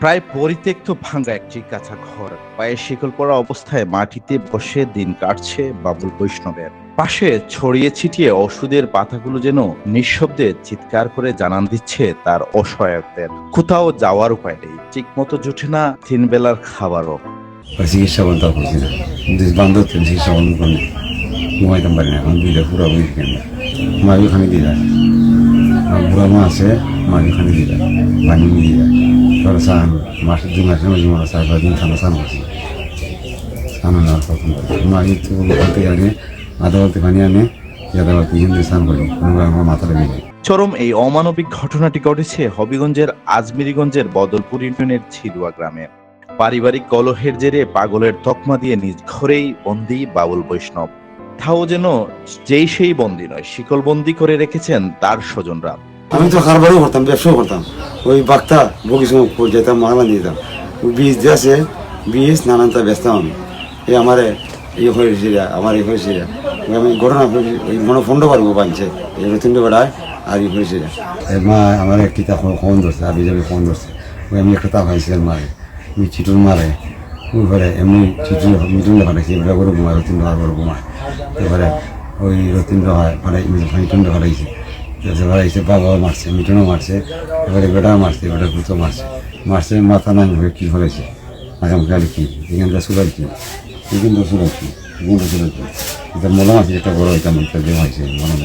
প্রায় পরিত্যক্ত ভাঙ্গা একটি কাঁচা ঘর। পায়ে শিকল পড়া অবস্থায় মাটিতে বসে দিন কাটছে বাবুল বৈষ্ণবের। পাশে ছড়িয়ে ছিটিয়ে ওষুধের পাতাগুলো যেন নিঃশব্দে চিৎকার করে জানান দিচ্ছে তার অসহায়কদের। কোথাও যাওয়ার উপায় নেই। ঠিক মতো জুটে না। তিন বেলার খাবারও চিকিৎসা আছে দিয়ে যায়। যায়। তোর স্নান মাসে দু মাসে মাঝে মারা চার পাঁচ দিন করছি প্রথম পানি হিন্দু করি আমার মাথা লেগে যায় চরম এই অমানবিক ঘটনাটি ঘটেছে হবিগঞ্জের আজমিরিগঞ্জের বদলপুর ইউনিয়নের ছিলুয়া গ্রামে। পারিবারিক কলহের জেরে পাগলের তকমা দিয়ে নিজ ঘরেই বন্দি বাবুল বৈষ্ণব। তাও যেন যেই সেই বন্দি নয় শিকল বন্দি করে রেখেছেন তার স্বজনরা। আমি তো কারবারও করতাম, ব্যবসাও করতাম। ওই বাক্তা বগিস যেতাম যেতাম ওই বীজ আছে বীজ নানানটা বেচতাম আমি। এই আমারে এই হয়েছে আমার এই হয়েছে আমি ঘটনা ওই মনে ফোনটা পারব বানছে। এই রতিন বেড়ায়, আর এই হয়েছে মা, আমার একটি তা ফোন ধরছে, আবি যাবি ফোন ধরছে। ওই আমি একটা তা খাইছিলাম মারে আমি চিটুর মারে। ওই ঘরে এমনি চিটুর, মিটুন ফাটাইছি এবার করে ঘুমায়, রতিন ডহার করে ঘুমায়। এবারে ওই রতিন ডহায় ফাটাই মিটুন ফাটাইছে এবার এসে বাবাও মারছে মিটনও মারছে এবারে বেটা মারছে বেটা ভূতও মারছে। মারছে মাথা নাই হয়ে কি হয়েছে? আগাম গাড়ি কি? এখানটা সুরাই কি? এখানটা সুরাই কি? এখানটা সুরাই কি? মনে মনে মনে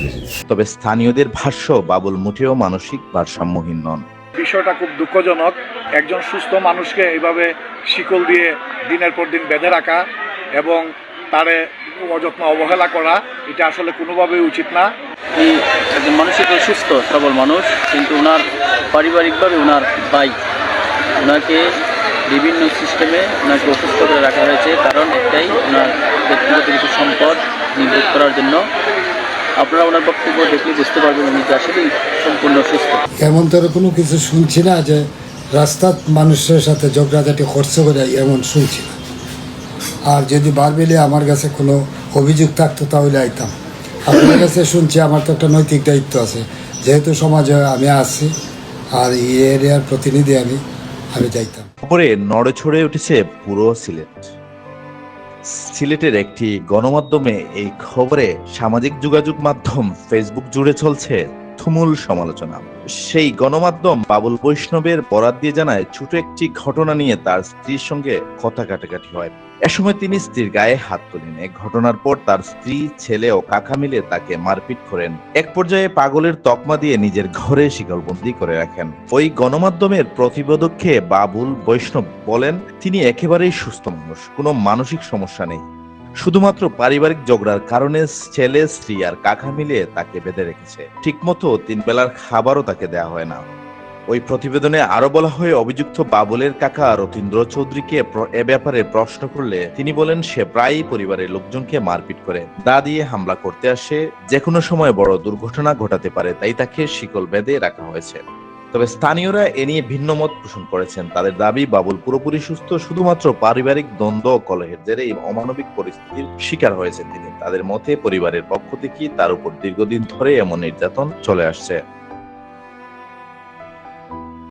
তবে স্থানীয়দের ভাষ্য বাবুল মুঠেও মানসিক ভারসাম্যহীন নন। বিষয়টা খুব দুঃখজনক। একজন সুস্থ মানুষকে এইভাবে শিকল দিয়ে দিনের পর দিন বেঁধে রাখা এবং তারে অযত্ন অবহেলা করা এটা আসলে কোনোভাবেই উচিত না। একজন মানসিক সুস্থ, সবল মানুষ, কিন্তু ওনার পারিবারিকভাবে ওনার ভাই ওনাকে বিভিন্ন সিস্টেমে ওনাকে অসুস্থ করে রাখা হয়েছে। কারণ একটাই ওনার ব্যক্তিগত কিছু সম্পদ নির্ভর করার জন্য। আপনারা ওনার বক্তব্য দেখলে বুঝতে পারবেন উনি যে আসলেই সম্পূর্ণ সুস্থ। এমন তো কোনো কিছু শুনছি না যে রাস্তার মানুষের সাথে ঝগড়াঝাটি করছে বলে এমন শুনছি না। আর যদি বারবেলে আমার কাছে কোনো অভিযোগ থাকতো তাহলে আইতাম। আপনার কাছে শুনছি, আমার তো একটা নৈতিক দায়িত্ব আছে। যেহেতু সমাজে আমি আছি, আর এই এরিয়ার প্রতিনিধি আমি আমি যাইতাম খবরে নড়ে ছড়ে উঠেছে পুরো সিলেট। সিলেটের একটি গণমাধ্যমে এই খবরে সামাজিক যোগাযোগ মাধ্যম ফেসবুক জুড়ে চলছে তুমুল সমালোচনা। সেই গণমাধ্যম বাবুল বৈষ্ণবের বরাত দিয়ে জানায়, ছোট একটি ঘটনা নিয়ে তার স্ত্রীর সঙ্গে কথা কাটাকাটি হয়। এ সময় তিনি স্ত্রীর গায়ে হাত তোলেন। এক ঘটনার পর তার স্ত্রী, ছেলে ও কাকা মিলে তাকে মারপিট করেন। এক পর্যায়ে পাগলের তকমা দিয়ে নিজের ঘরে শিকলবন্দি করে রাখেন। ওই গণমাধ্যমের প্রতিবেদককে বাবুল বৈষ্ণব বলেন, তিনি একেবারেই সুস্থ মানুষ, কোনো মানসিক সমস্যা নেই। শুধুমাত্র পারিবারিক ঝগড়ার কারণে ছেলে, স্ত্রী আর কাকা মিলে তাকে বেঁধে রেখেছে। ঠিকমতো তিন বেলার খাবারও তাকে দেয়া হয় না। ওই প্রতিবেদনে আরও বলা হয়, অভিযুক্ত বাবুলের কাকা রতীন্দ্র চৌধুরীকে এ ব্যাপারে প্রশ্ন করলে তিনি বলেন, সে প্রায়ই পরিবারের লোকজনকে মারপিট করে। দা দিয়ে হামলা করতে আসে যে কোনো সময় বড় দুর্ঘটনা ঘটাতে পারে, তাই তাকে শিকল বেঁধে রাখা হয়েছে। তবে স্থানীয়রা এ নিয়ে ভিন্ন মত পোষণ করেছেন। তাদের দাবি, বাবুল পুরোপুরি সুস্থ, শুধুমাত্র পারিবারিক দ্বন্দ্ব ও কলহের জেরে এই অমানবিক পরিস্থিতির শিকার হয়েছেন তিনি। তাদের মতে, পরিবারের পক্ষ থেকে তার উপর দীর্ঘদিন ধরে এমন নির্যাতন চলে আসছে।